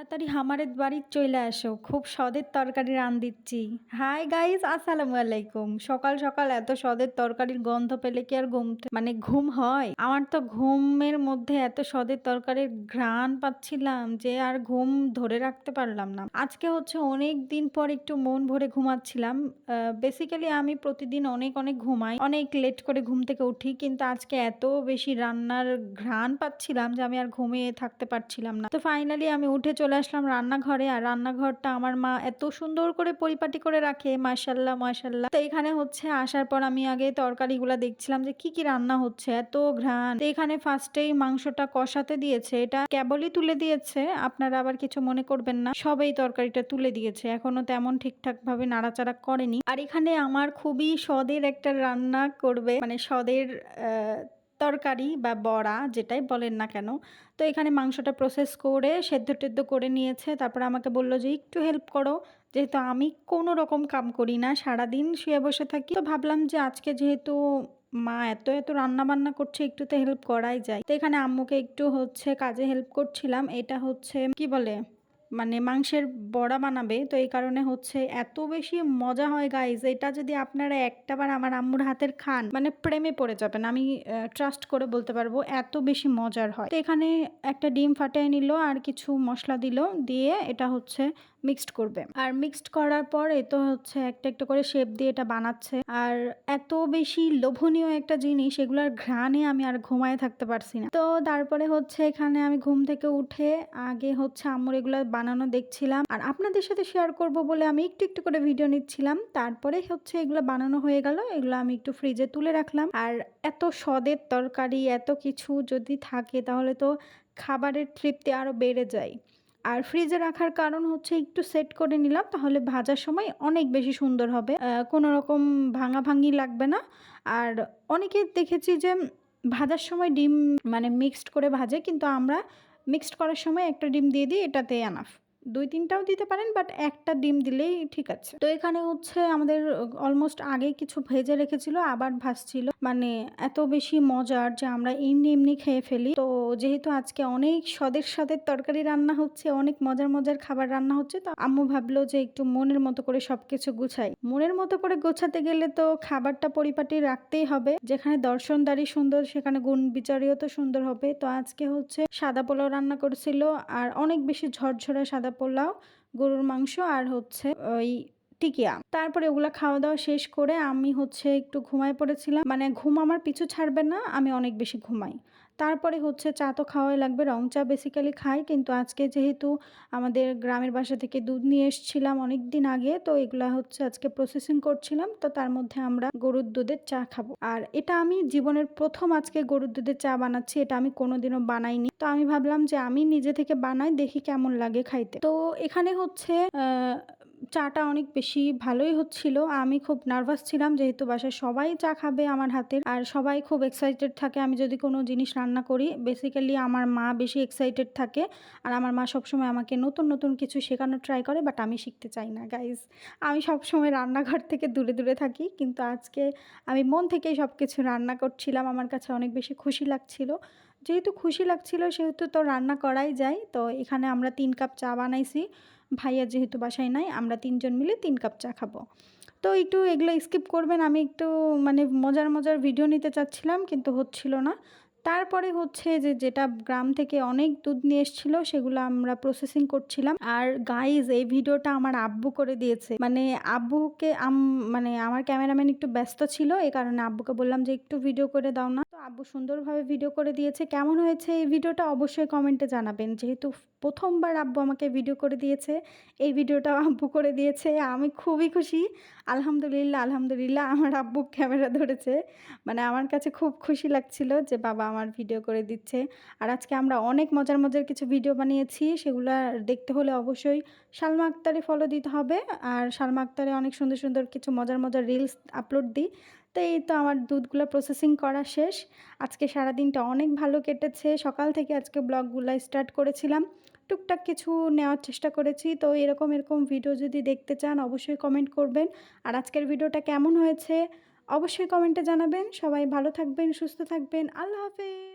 তাড়াতাড়ি হামারের বাড়ির চলে আসো, খুব স্বাদের তরকারি রান দিচ্ছি। হাই গাইস, আসসালামু আলাইকুম। সকাল সকাল এত স্বাদের তরকারির গন্ধ পেলে কি আর ঘুম মানে ঘুম হয়? আমার তো ঘুমের মধ্যে এত স্বাদের তরকারির ঘ্রাণ পাচ্ছিলাম যে আর ঘুম ধরে রাখতে পারলাম না। আজকে হচ্ছে অনেক দিন পর একটু মন ভরে ঘুমাচ্ছিলাম। বেসিক্যালি আমি প্রতিদিন অনেক অনেক ঘুমাই। অনেক লেট করে ঘুম থেকে উঠি, কিন্তু আজকে এত বেশি রান্নার ঘ্রাণ পাচ্ছিলাম যে আমি আর ঘুমিয়ে থাকতে পারছিলাম না। তো ফাইনালি আমি উঠে চলে আসলাম রান্নাঘরে। আর রান্নাঘরটা আমার মা এত সুন্দর করে পরিপাটি করে রাখে মাসাল্লাহ মাসাল্লাহ তো এখানে হচ্ছে আসার পর আমি আগে তরকারিগুলো দেখছিলাম যে কি কি রান্না হচ্ছে, এত ঘ্রাণ। এখানে ফার্স্টেই মাংসটা কষাতে দিয়েছে, এটা কেবলই তুলে দিয়েছে, আপনারা আবার কিছু মনে করবেন না, সবাই তরকারিটা তুলে দিয়েছে, এখনও তেমন ঠিকঠাক ভাবে নাড়াচাড়া করেনি। আর এখানে আমার খুবই স্বাদের একটা রান্না করবে মানে স্বাদের তরকারি বা বড়া যেটাই বলেন না কেন, তো এখানে মাংসটা প্রসেস করে সেদ্ধ টেদ্ধ করে নিয়েছে। তারপর আমাকে বলল যে, একটু হেল্প করো। যেহেতু আমি কোনো রকম কাম করি না, সারাদিন শুয়ে বসে থাকি। তো ভাবলাম যে, আজকে যেহেতু মা এত এত রান্না বান্না করছে একটু তো হেল্প করাই যায়। তো এখানে আম্মুকে একটু হচ্ছে কাজে হেল্প করছিলাম। এটা হচ্ছে, কি বলে? মানে মাংসের বড়া বানাবে, তো এই কারণে হচ্ছে এত বেশি মজা হয় গাইজ এটা যদি আপনারা একটাবার আমার আম্মুর হাতের খান মানে প্রেমে পড়ে যাবেন, আমি ট্রাস্ট করে বলতে পারব এত বেশি মজার হয়। তো এখানে একটা ডিম ফাটিয়ে নিল আর কিছু মশলা দিল, দিয়ে এটা হচ্ছে মিক্সড করবে। আর মিক্সড করার পর এ তো হচ্ছে একটা একটা করে শেপ দিয়ে এটা বানাচ্ছে। আর এত বেশি লোভনীয় একটা জিনিস, এগুলার ঘ্রাণে আমি আর ঘুমায় থাকতে পারছি না। তো তারপরে হচ্ছে এখানে আমি ঘুম থেকে উঠে আগে হচ্ছে আম্মুর এগুলো বানানো দেখছিলাম। আর আপনাদের সাথে শেয়ার করব বলে আমি একটু একটু করে ভিডিও নিচ্ছিলাম। তারপরে হচ্ছে এগুলো বানানো হয়ে গেল, এগুলো আমি একটু ফ্রিজে তুলে রাখলাম। আর এত স্বাদের তরকারি, এত কিছু যদি থাকে তাহলে তো খাবারের তৃপ্তি আরও বেড়ে যায়। আর ফ্রিজে রাখার কারণ হচ্ছে একটু সেট করে নিলাম, তাহলে ভাজার সময় অনেক বেশি সুন্দর হবে। কোনো রকম ভাঙা ভাঙি লাগবে না। আর অনেকে দেখেছি যে ভাজার সময় ডিম মানে মিক্সড করে ভাজে, কিন্তু আমরা মিক্সড করার সময় একটা ডিম দিয়ে দিই, এটাতে আনাফ দুই তিনটাও দিতে পারেন বাট একটা ডিম দিলেই ঠিক আছে। তো এখানে হচ্ছে আমাদের অলমোস্ট আগে কিছু ভেজে রেখেছিল, আবার ভাসছিল মানে এত বেশি মজার যে আমরা এমনি এমনি খেয়ে ফেলি। তো যেহেতু আজকে অনেক স্বাদের স্বাদের তরকারি রান্না হচ্ছে, অনেক মজার মজার খাবার রান্না হচ্ছে, তো আম্মু ভাবলো যে একটু মনের মতো করে সবকিছু গুছাই। মনের মতো করে গোছাতে গেলে তো খাবারটা পরিপাটি রাখতেই হবে। যেখানে দর্শনদারি সুন্দর, সেখানে গুণ বিচারীয় তো সুন্দর হবে। তো আজকে হচ্ছে সাদা পোলাও রান্না করেছিল, আর অনেক বেশি ঝরঝরে সাদা পোলাও, গরুর মাংস আর হচ্ছে ওই টিকিয়া তারপরে ওগুলো খাওয়া দাওয়া শেষ করে আমি হচ্ছে একটু ঘুমায় পড়েছিলাম। মানে ঘুম আমার পিছু ছাড়বে না, আমি অনেক বেশি ঘুমাই। তারপরে হচ্ছে চা তো খাওয়াই লাগবে, রং চা বেসিক্যালি খাই। কিন্তু আজকে যেহেতু আমাদের গ্রামের বাসা থেকে দুধ নিয়ে এসেছিলাম অনেক দিন আগে, তো এগুলা হচ্ছে আজকে প্রসেসিং করছিলাম। তো তার মধ্যে আমরা গরুর দুধের চা খাব। আর এটা আমি জীবনের প্রথম আজকে গরুর দুধের চা বানাচ্ছি, এটা আমি কোনোদিনও বানাইনি। তো আমি ভাবলাম যে আমি নিজে থেকে বানাই, দেখি কেমন লাগে খাইতে। তো এখানে হচ্ছে চাটা অনেক বেশি ভালোই হচ্ছিল। আমি খুব নার্ভাস ছিলাম যেহেতু বাসায় সবাই চা খাবে আমার হাতের আর সবাই খুব এক্সাইটেড থাকে আমি যদি কোনো জিনিস রান্না করি বেসিক্যালি আমার মা বেশি এক্সাইটেড থাকে। আর আমার মা সবসময় আমাকে নতুন নতুন কিছু শেখানোর ট্রাই করে বাট আমি শিখতে চাই না গাইজ আমি সবসময় রান্নাঘর থেকে দূরে দূরে থাকি, কিন্তু আজকে আমি মন থেকেই সব কিছু রান্না করছিলাম। আমার কাছে অনেক বেশি খুশি লাগছিল। যেহেতু খুশি লাগছিল, সেহেতু তো রান্না করাই যায়। তো এখানে আমরা তিন কাপ চা বানাইছি। ভাইয়া যেহেতু বাসায় নাই, আমরা তিনজন মিলে তিন কাপ চা খাব। তো একটু এগুলো স্কিপ করবেন, আমি একটু মানে মজার মজার ভিডিও নিতে চাচ্ছিলাম, কিন্তু হচ্ছিল না। তারপরে হচ্ছে যে যেটা গ্রাম থেকে অনেক দুধ নিয়ে এসেছিল, সেগুলো আমরা প্রসেসিং করছিলাম। আর গাইজ এই ভিডিওটা আমার আব্বু করে দিয়েছে। মানে আব্বুকে মানে আমার ক্যামেরাম্যান একটু ব্যস্ত ছিল, এই কারণে আব্বুকে বললাম যে, একটু ভিডিও করে দাও না। আব্বু সুন্দরভাবে ভিডিও করে দিয়েছে। কেমন হয়েছে এই ভিডিওটা অবশ্যই কমেন্টে জানাবেন। যেহেতু প্রথমবার আব্বু আমাকে ভিডিও করে দিয়েছে, এই ভিডিওটাও আব্বু করে দিয়েছে। আমি খুবই খুশি। আলহামদুলিল্লাহ আলহামদুলিল্লাহ, আমার আব্বু ক্যামেরা ধরেছে। মানে আমার কাছে খুব খুশি লাগছিল যে বাবা আমার ভিডিও করে দিচ্ছে। আর আজকে আমরা অনেক মজার মজার কিছু ভিডিও বানিয়েছি। সেগুলো দেখতে হলে অবশ্যই সালমা আক্তারে ফলো দিতে হবে। আর সালমা আক্তারে অনেক সুন্দর সুন্দর কিছু মজার মজার রিলস আপলোড দিই। তো এই তো আমার দুধগুলো প্রসেসিং করা শেষ। আজকে সারা দিনটা অনেক ভালো কেটেছে। সকাল থেকে আজকে ব্লগগুলো স্টার্ট করেছিলাম। টুকটাক কিছু নেওয়ার চেষ্টা করেছি। তো এরকম এরকম ভিডিও যদি দেখতে চান, অবশ্যই কমেন্ট করবেন। আর আজকের ভিডিওটা কেমন হয়েছে, অবশ্যই কমেন্টে জানাবেন। সবাই ভালো থাকবেন, সুস্থ থাকবেন। আল্লাহ হাফেজ!